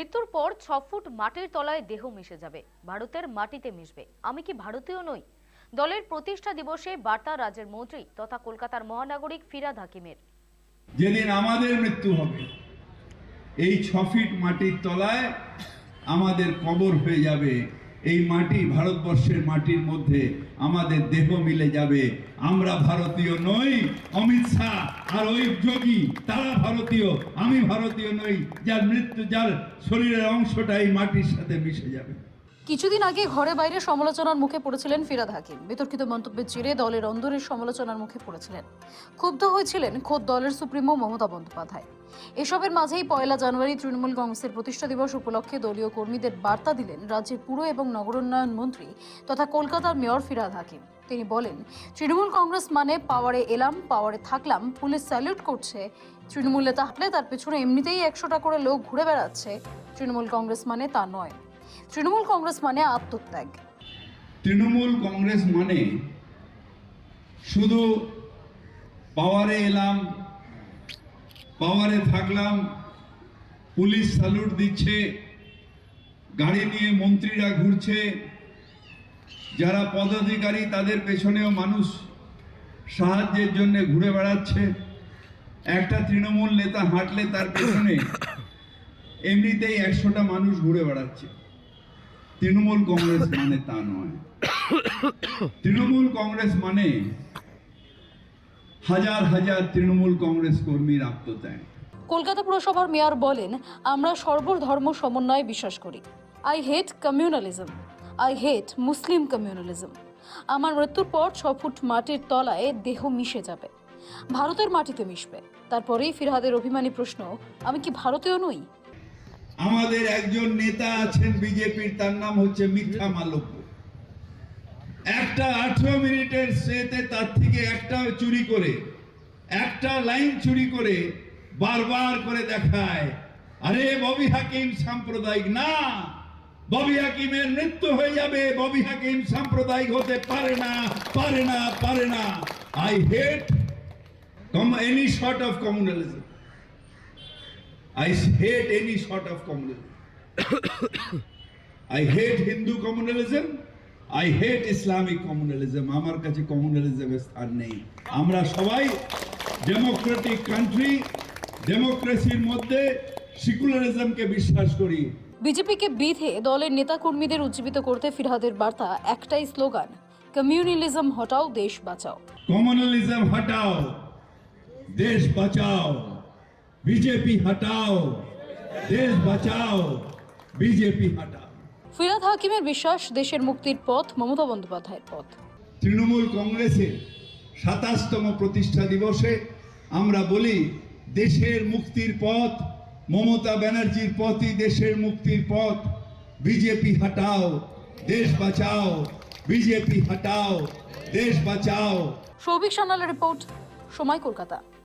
মৃত্যুর পর ছ ফুট মাটির তলায় দেহ মিশে যাবে। ভারতের মাটিতে মিশবে। আমি কি ভারতীয় নই? দলের প্রতিষ্ঠা দিবসে বার্তা রাজ্যের মন্ত্রী তথা কলকাতার মহানাগরিক ফিরাদ হাকিমের। যেদিন আমাদের মৃত্যু হবে, এই ছ ফিট মাটির তলায় আমাদের কবর হয়ে যাবে এই মাটি ভারতবর্ষের মাটির মধ্যে আমাদের দেহ মিলে যাবে। আমরা ভারতীয় নই, অমিত শাহ আর ওই যোগী, তারা ভারতীয়, আমি ভারতীয় নই, যার মৃত্যু, যার শরীরের অংশটা এই মাটির সাথে মিশে যাবে। কিছুদিন আগে ঘরে বাইরে সমালোচনার মুখে পড়েছিলেন ফিরাদ হাকিম। বিতর্কিত মন্তব্যের জেরে দলের অন্দরের সমালোচনার মুখে পড়েছিলেন। ক্ষুব্ধ হয়েছিলেন খোদ দলের সুপ্রিমো মমতা বন্দ্যোপাধ্যায়। এসবের মাঝেই পয়লা জানুয়ারি তৃণমূল কংগ্রেসের প্রতিষ্ঠা দিবস উপলক্ষে দলীয় কর্মীদের বার্তা দিলেন রাজ্যের পুর এবং নগরোন্নয়ন মন্ত্রী তথা কলকাতার মেয়র ফিরাদ হাকিম। তিনি বলেন, তৃণমূল কংগ্রেস মানে পাওয়ারে এলাম, পাওয়ারে থাকলাম, পুলিশ স্যালিউট করছে। তৃণমূল নেতা হাঁটলে তার পেছনে এমনিতেই একশোটা করে লোক ঘুরে বেড়াচ্ছে। তৃণমূল কংগ্রেস মানে তা নয়। তৃণমূল কংগ্রেস মানে আত্মত্যাগ। তৃণমূল কংগ্রেস মানে শুধু পাওয়ারে এলাম, পাওয়ারে থাকলাম, পুলিশ স্যালুট দিচ্ছে, গাড়ি নিয়ে মন্ত্রীরা ঘুরছে, যারা পদাধিকারী তাদের পেছনেও মানুষ সাহায্যের জন্য ঘুরে বেড়াচ্ছে। একটা তৃণমূল নেতা হাঁটলে তার পেছনে এমনিতেই একশোটা মানুষ ঘুরে বেড়াচ্ছে। তৃণমূল কংগ্রেস মানে তা নয়। তৃণমূল কংগ্রেস মানে হাজার হাজার তৃণমূল কংগ্রেস কর্মীর আত্মত্যাগ। কলকাতা পুরসভার মেয়র বলেন, আমরা সর্বধর্ম সমন্বয়ে বিশ্বাস করি। I hate communalism I hate Muslim communalism আমার মৃত্যুর পর ছ ফুট মাটির তলায় দেহ মিশে যাবে। ভারতের মাটিতে মিশবে। তারপরেই ফিরহাদের অভিমানী প্রশ্ন, আমি কি ভারতীয় নই? আমাদের একজন নেতা আছেন বিজেপির, তার নাম হচ্ছে মিথ্যা মালব্য। একটা আঠেরো মিনিটের সেতে তার থেকে একটা চুরি করে, একটা লাইন চুরি করে বারবার করে দেখায়, আরে ববি হাকিম সাম্প্রদায়িক না, ববি হাকিমের মৃত্যু হয়ে যাবে, ববি হাকিম সাম্প্রদায়িক হতে পারে না পারে না পারে না। I hate any sort of communalism I hate any sort of communalism. I hate Hindu communalism. I hate Islamic communalism. আমার কাছে কমিউনালিজমের স্থান নেই আমরা সবাই ডেমোক্রেটিক কান্ট্রি ডেমোক্রেসির মধ্যে সিকুলারিজমকে বিশ্বাস করি বিজেপিকে বিধে দলের নেতাকর্মীদের উজ্জীবিত করতে ফিরহাদের বার্তা একটাই স্লোগান কমিউনালিজম হটাও দেশ বাঁচাও কমিউনালিজম হটাও দেশ বাঁচাও বিজেপি হটাও দেশ বাঁচাও বিজেপি হটাও ফিরাদ হাকিমের বিশ্বাস দেশের মুক্তির পথ মমতা বন্দ্যোপাধ্যায়ের পথ। তৃণমূল কংগ্রেসের সাতাশতম প্রতিষ্ঠা দিবসে আমরা বলি দেশের মুক্তির পথ মমতা ব্যানার্জির পথই দেশের মুক্তির পথ। বিজেপি হটাও দেশ বাঁচাও বিজেপি হটাও দেশ বাঁচাও। সৌভিক সান্যালের রিপোর্ট সময় কলকাতা।